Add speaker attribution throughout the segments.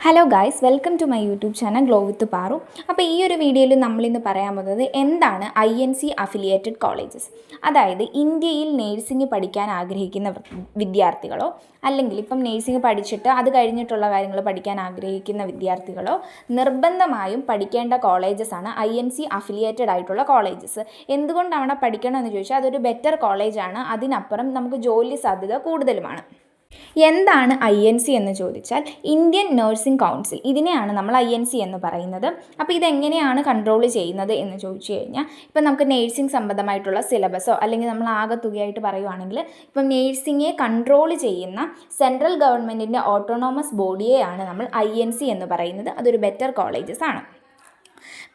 Speaker 1: Hello guys welcome to my YouTube channel glow with Paru അപ്പോൾ ഈ ഒരു വീഡിയോയിൽ നമ്മളിന്ന് പറയാൻ പോകുന്നത് എന്താണ് I N C affiliated colleges അതായത് ഇന്ത്യയിൽ നേഴ്സിംഗ് പഠിക്കാൻ ആഗ്രഹിക്കുന്ന വിദ്യാർത്ഥികളോ അല്ലെങ്കിൽ ഇപ്പം നേഴ്സിംഗ് പഠിച്ചിട്ട് അത് കഴിഞ്ഞിട്ടുള്ള കാര്യങ്ങൾ പഠിക്കാൻ ആഗ്രഹിക്കുന്ന വിദ്യാർത്ഥികളോ നിർബന്ധമായും പഠിക്കേണ്ട കോളേജസ് ആണ് ഐ എൻ സി അഫിലിയേറ്റഡ് ആയിട്ടുള്ള കോളേജസ് എന്തുകൊണ്ടാണ് പഠിക്കണമെന്ന് ചോദിച്ചാൽ അതൊരു ബെറ്റർ കോളേജാണ് അതിനപ്പുറം നമുക്ക് ജോലി സാധ്യത കൂടുതലുമാണ്. എന്താണ് ഐ എൻ സി എന്ന് ചോദിച്ചാൽ ഇന്ത്യൻ നഴ്സിംഗ് കൗൺസിൽ ഇതിനെയാണ് നമ്മൾ ഐ എൻ സി എന്ന് പറയുന്നത്. അപ്പോൾ ഇതെങ്ങനെയാണ് കൺട്രോൾ ചെയ്യുന്നത് എന്ന് ചോദിച്ചു കഴിഞ്ഞാൽ ഇപ്പം നമുക്ക് നേഴ്സിംഗ് സംബന്ധമായിട്ടുള്ള സിലബസോ അല്ലെങ്കിൽ നമ്മൾ ആകെ തുകയായിട്ട് പറയുവാണെങ്കിൽ ഇപ്പം നേഴ്സിംഗെ കൺട്രോൾ ചെയ്യുന്ന സെൻട്രൽ ഗവൺമെന്റിന്റെ ഓട്ടോണോമസ് ബോഡിയെയാണ് നമ്മൾ ഐ എൻ സി എന്ന് പറയുന്നത്. അതൊരു ബെറ്റർ കോളേജസ് ആണ്.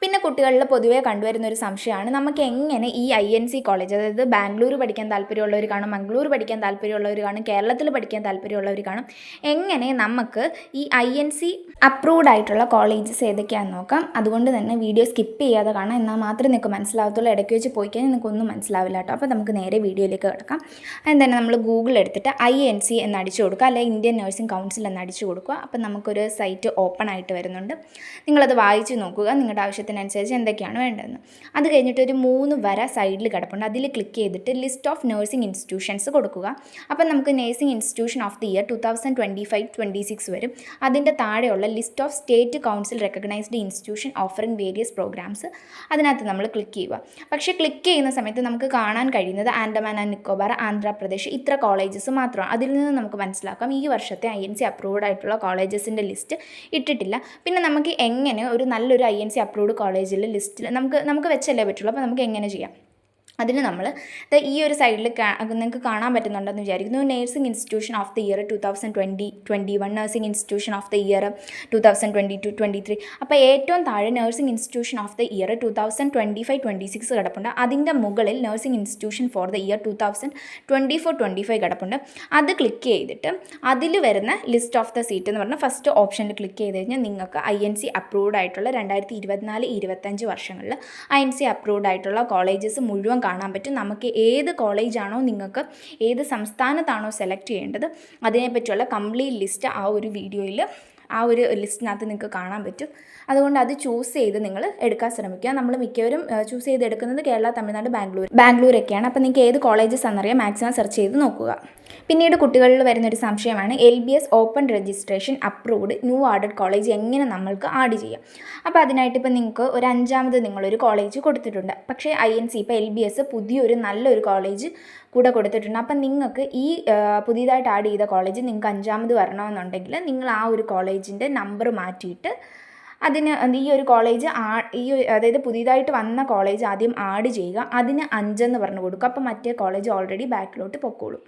Speaker 1: പിന്നെ കുട്ടികളിൽ പൊതുവേ കണ്ടുവരുന്ന ഒരു സംശയമാണ്. നമുക്ക് എങ്ങനെ ഈ ഐ എൻ സി കോളേജ് അതായത് ബാംഗ്ലൂർ പഠിക്കാൻ താല്പര്യമുള്ളവർ കാണും മംഗ്ലൂർ പഠിക്കാൻ താല്പര്യമുള്ളവർ കാണും കേരളത്തിൽ പഠിക്കാൻ താല്പര്യമുള്ളവർ കാണും എങ്ങനെ നമുക്ക് ഈ ഐ എൻ സി അപ്രൂവ്ഡ് ആയിട്ടുള്ള കോളേജസ് ഏതൊക്കെയാണെന്ന് നോക്കാം. അതുകൊണ്ട് തന്നെ വീഡിയോ സ്കിപ്പ് ചെയ്യാതെ കാണാം. എന്നാൽ മാത്രമേ നിങ്ങൾക്ക് മനസ്സിലാവത്തുള്ളൂ. ഇടയ്ക്ക് വെച്ച് പോയി കഴിഞ്ഞാൽ നിങ്ങൾക്ക് ഒന്നും മനസ്സിലാവില്ല കേട്ടോ. അപ്പോൾ നമുക്ക് നേരെ വീഡിയോയിലേക്ക് കിടക്കാം. അതിന് തന്നെ നമ്മൾ ഗൂഗിൾ എടുത്തിട്ട് ഐ എൻ സി എന്ന് അടിച്ചു കൊടുക്കുക. അല്ലെങ്കിൽ ഇന്ത്യൻ നഴ്സിംഗ് കൗൺസിൽ എന്ന് അടിച്ചു കൊടുക്കുക. അപ്പോൾ നമുക്കൊരു സൈറ്റ് ഓപ്പൺ ആയിട്ട് വരുന്നുണ്ട്. നിങ്ങളത് വായിച്ച് നോക്കുക. നിങ്ങളുടെ ആവശ്യത്തിനനുസരിച്ച് എന്തൊക്കെയാണ് വേണ്ടതെന്ന്. അത് കഴിഞ്ഞിട്ട് ഒരു മൂന്ന് വര സൈഡിൽ കിടപ്പുണ്ട്. അതിൽ ക്ലിക്ക് ചെയ്തിട്ട് ലിസ്റ്റ് ഓഫ് നഴ്സിംഗ് ഇൻസ്റ്റിറ്റ്യൂഷൻസ് കൊടുക്കുക. അപ്പം നമുക്ക് nursing institution of the year two thousand twenty five twenty six വരും. അതിന്റെ താഴെയുള്ള list of state council recognised institution offering various programmes അതിനകത്ത് നമ്മൾ ക്ലിക്ക് ചെയ്യുക. പക്ഷേ ക്ലിക്ക് ചെയ്യുന്ന സമയത്ത് നമുക്ക് കാണാൻ കഴിയുന്നത് ആൻഡമാൻ ആൻഡ് നിക്കോബാർ ആന്ധ്രാപ്രദേശ് ഇത്ര കോളേജസ് മാത്രമാണ്. അതിൽ നിന്ന് നമുക്ക് മനസ്സിലാക്കാം ഈ വർഷത്തെ ഐ എൻ സി അപ്രൂവ്ഡ് ആയിട്ടുള്ള കോളേജസിന്റെ ലിസ്റ്റ് ഇട്ടിട്ടില്ല. പിന്നെ നമുക്ക് എങ്ങനെ ഒരു നല്ലൊരു ഐ എൻ സി അപ്രൂവ്ഡ് കോളേജിൽ ലിസ്റ്റിൽ നമുക്ക് നമുക്ക് വെച്ചല്ലേ പറ്റുള്ളൂ. അപ്പോൾ നമുക്ക് എങ്ങനെ ചെയ്യാം? അതിന് നമ്മൾ ഈ ഒരു സൈഡിൽ നിങ്ങൾക്ക് കാണാൻ പറ്റുന്നുണ്ടെന്ന് വിചാരിക്കുന്നു. Nursing institution of the year two thousand twenty twenty one nursing institution of the year two thousand twenty two twenty three അപ്പോൾ ഏറ്റവും താഴെ nursing institution of the year two thousand twenty five twenty six കിടപ്പുണ്ട്. അതിന്റെ മുകളിൽ nursing institution for the year two thousand twenty four twenty five കിടപ്പുണ്ട്. അത് click ചെയ്തിട്ട് അതിൽ വരുന്ന ലിസ്റ്റ് ഓഫ് ദ സീറ്റ് എന്ന് പറഞ്ഞാൽ ഫസ്റ്റ് ഓപ്ഷനിൽ ക്ലിക്ക് ചെയ്ത് കഴിഞ്ഞാൽ നിങ്ങൾക്ക് ഐ എൻ സി അപ്രൂവ്ഡ് ആയിട്ടുള്ള രണ്ടായിരത്തി ഇരുപത്തിനാല് ഇരുപത്തഞ്ച് വർഷങ്ങളിൽ ഐ എൻ സി അപ്രൂവ്ഡ് ആയിട്ടുള്ള കോളേജസ് മുഴുവൻ കാണാൻ പറ്റും. നമുക്ക് ഏത് കോളേജാണോ നിങ്ങൾക്ക് ഏത് സംസ്ഥാനത്താണോ സെലക്ട് ചെയ്യേണ്ടത് അതിനെപ്പറ്റിയുള്ള കംപ്ലീറ്റ് ലിസ്റ്റ് ആ ഒരു വീഡിയോയിൽ ആ ഒരു ലിസ്റ്റിനകത്ത് നിങ്ങൾക്ക് കാണാൻ പറ്റും. അതുകൊണ്ട് അത് ചൂസ് ചെയ്ത് നിങ്ങൾ എടുക്കാൻ ശ്രമിക്കുക. നമ്മൾ മിക്കവരും ചൂസ് ചെയ്ത് എടുക്കുന്നത് കേരള തമിഴ്നാട് ബാംഗ്ലൂർ ബാംഗ്ലൂരൊക്കെയാണ്. അപ്പോൾ നിങ്ങൾക്ക് ഏത് കോളേജസ് എന്നറിയാം മാക്സിമം സെർച്ച് ചെയ്ത് നോക്കുക. പിന്നീട് കുട്ടികളിൽ വരുന്നൊരു സംശയമാണ് L B S open registration approved new added college എങ്ങനെ നമ്മൾക്ക് ആഡ് ചെയ്യാം? അപ്പോൾ അതിനായിട്ട് ഇപ്പോൾ നിങ്ങൾക്ക് ഒരു അഞ്ചാമത് നിങ്ങളൊരു കോളേജ് കൊടുത്തിട്ടുണ്ട്. പക്ഷേ ഐ എൻ സി ഇപ്പോൾ എൽ ബി എസ് പുതിയൊരു നല്ലൊരു കോളേജ് കൂടെ കൊടുത്തിട്ടുണ്ട്. അപ്പം നിങ്ങൾക്ക് ഈ പുതിയതായിട്ട് ആഡ് ചെയ്ത കോളേജ് നിങ്ങൾക്ക് അഞ്ചാമത് വരണമെന്നുണ്ടെങ്കിൽ നിങ്ങൾ ആ ഒരു കോളേജിന്റെ നമ്പർ മാറ്റിയിട്ട് അതിന് ഈ ഒരു കോളേജ് ആ ഈ അതായത് പുതിയതായിട്ട് വന്ന കോളേജ് ആദ്യം ആഡ് ചെയ്യുക. അതിന് അഞ്ചെന്ന് പറഞ്ഞു കൊടുക്കുക. അപ്പോൾ മറ്റേ കോളേജ് ഓൾറെഡി ബാക്കിലോട്ട് പൊക്കോളും.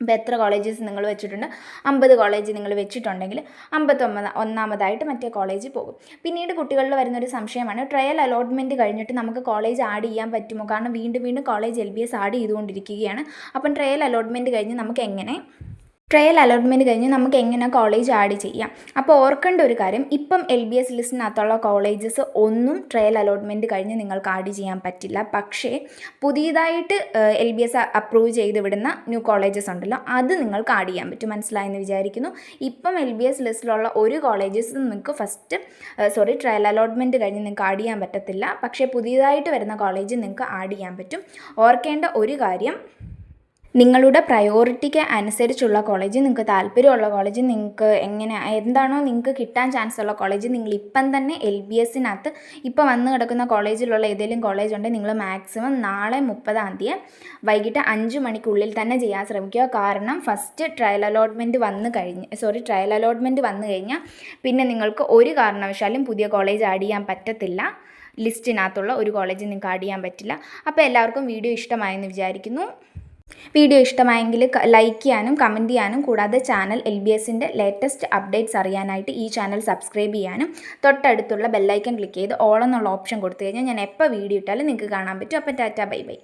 Speaker 1: ഇപ്പോൾ എത്ര കോളേജസ് നിങ്ങൾ വെച്ചിട്ടുണ്ട്? അമ്പത് കോളേജ് നിങ്ങൾ വെച്ചിട്ടുണ്ടെങ്കിൽ അമ്പത്തൊമ്പത് ഒന്നാമതായിട്ട് മറ്റേ കോളേജിൽ പോകും. പിന്നീട് കുട്ടികളിൽ വരുന്നൊരു സംശയമാണ് ട്രയൽ അലോട്ട്മെന്റ് കഴിഞ്ഞിട്ട് നമുക്ക് കോളേജ് ആഡ് ചെയ്യാൻ പറ്റുമോ? കാരണം വീണ്ടും വീണ്ടും college L B S add ചെയ്തുകൊണ്ടിരിക്കുകയാണ്. അപ്പം ട്രയൽ അലോട്ട്മെന്റ് കഴിഞ്ഞ് നമുക്ക് എങ്ങനെ ട്രയൽ അലോട്ട്മെന്റ് കഴിഞ്ഞ് നമുക്ക് എങ്ങനെ കോളേജ് ആഡ് ചെയ്യാം. അപ്പോൾ ഓർക്കേണ്ട ഒരു കാര്യം ഇപ്പം എൽ ബി എസ് ലിസ്റ്റിനകത്തുള്ള കോളേജസ് ഒന്നും ട്രയൽ അലോട്ട്മെന്റ് കഴിഞ്ഞ് നിങ്ങൾക്ക് ആഡ് ചെയ്യാൻ പറ്റില്ല. പക്ഷേ പുതിയതായിട്ട് എൽ ബി എസ് അപ്രൂവ് ചെയ്ത് വിടുന്ന ന്യൂ കോളേജസ് ഉണ്ടല്ലോ അത് നിങ്ങൾക്ക് ആഡ് ചെയ്യാൻ പറ്റും. മനസ്സിലായെന്ന് വിചാരിക്കുന്നു. ഇപ്പം എൽ ബി എസ് ലിസ്റ്റിലുള്ള ഒരു കോളേജസ് നിങ്ങൾക്ക് ഫസ്റ്റ് സോറി ട്രയൽ അലോട്ട്മെന്റ് കഴിഞ്ഞ് നിങ്ങൾക്ക് ആഡ് ചെയ്യാൻ പറ്റത്തില്ല. പക്ഷേ പുതിയതായിട്ട് വരുന്ന കോളേജ് നിങ്ങൾക്ക് ആഡ് ചെയ്യാൻ പറ്റും. ഓർക്കേണ്ട ഒരു കാര്യം നിങ്ങളുടെ പ്രയോറിറ്റിക്ക് അനുസരിച്ചുള്ള കോളേജ് നിങ്ങൾക്ക് താല്പര്യമുള്ള കോളേജ് നിങ്ങൾക്ക് എങ്ങനെ എന്താണോ നിങ്ങൾക്ക് കിട്ടാൻ ചാൻസ് ഉള്ള കോളേജ് നിങ്ങൾ ഇപ്പം തന്നെ എൽ ബി എസിനകത്ത് ഇപ്പം വന്ന് കിടക്കുന്ന കോളേജിലുള്ള ഏതെങ്കിലും കോളേജ് ഉണ്ടെങ്കിൽ നിങ്ങൾ മാക്സിമം നാളെ മുപ്പതാം തീയതി വൈകിട്ട് അഞ്ച് മണിക്കുള്ളിൽ തന്നെ ചെയ്യാൻ ശ്രമിക്കുക. കാരണം ഫസ്റ്റ് ട്രയൽ അലോട്ട്മെന്റ് വന്ന് കഴിഞ്ഞ് സോറി ട്രയൽ അലോട്ട്മെന്റ് വന്നു കഴിഞ്ഞാൽ പിന്നെ നിങ്ങൾക്ക് ഒരു കാരണവശാലും പുതിയ കോളേജ് ആഡ് ചെയ്യാൻ പറ്റത്തില്ല. ലിസ്റ്റിനകത്തുള്ള ഒരു കോളേജ് നിങ്ങൾക്ക് ആഡ് ചെയ്യാൻ പറ്റില്ല. അപ്പോൾ എല്ലാവർക്കും വീഡിയോ ഇഷ്ടമായെന്ന് വിചാരിക്കുന്നു. വീഡിയോ ഇഷ്ടമായെങ്കിൽ ലൈക്ക് ചെയ്യാനും കമന്റ് ചെയ്യാനും കൂടാതെ ചാനൽ എൽ ബി എസിന്റെ ലേറ്റസ്റ്റ് അപ്ഡേറ്റ്സ് അറിയാനായിട്ട് ഈ ചാനൽ സബ്സ്ക്രൈബ് ചെയ്യാനും തൊട്ടടുത്തുള്ള ബെല്ലൈക്കൺ ക്ലിക്ക് ചെയ്ത് ഓൾ എന്നുള്ള ഓപ്ഷൻ കൊടുത്തു കഴിഞ്ഞാൽ ഞാൻ എപ്പോൾ വീഡിയോ ഇട്ടാലും നിങ്ങൾക്ക് കാണാൻ പറ്റും. അപ്പോൾ ടാറ്റ ബൈ ബൈ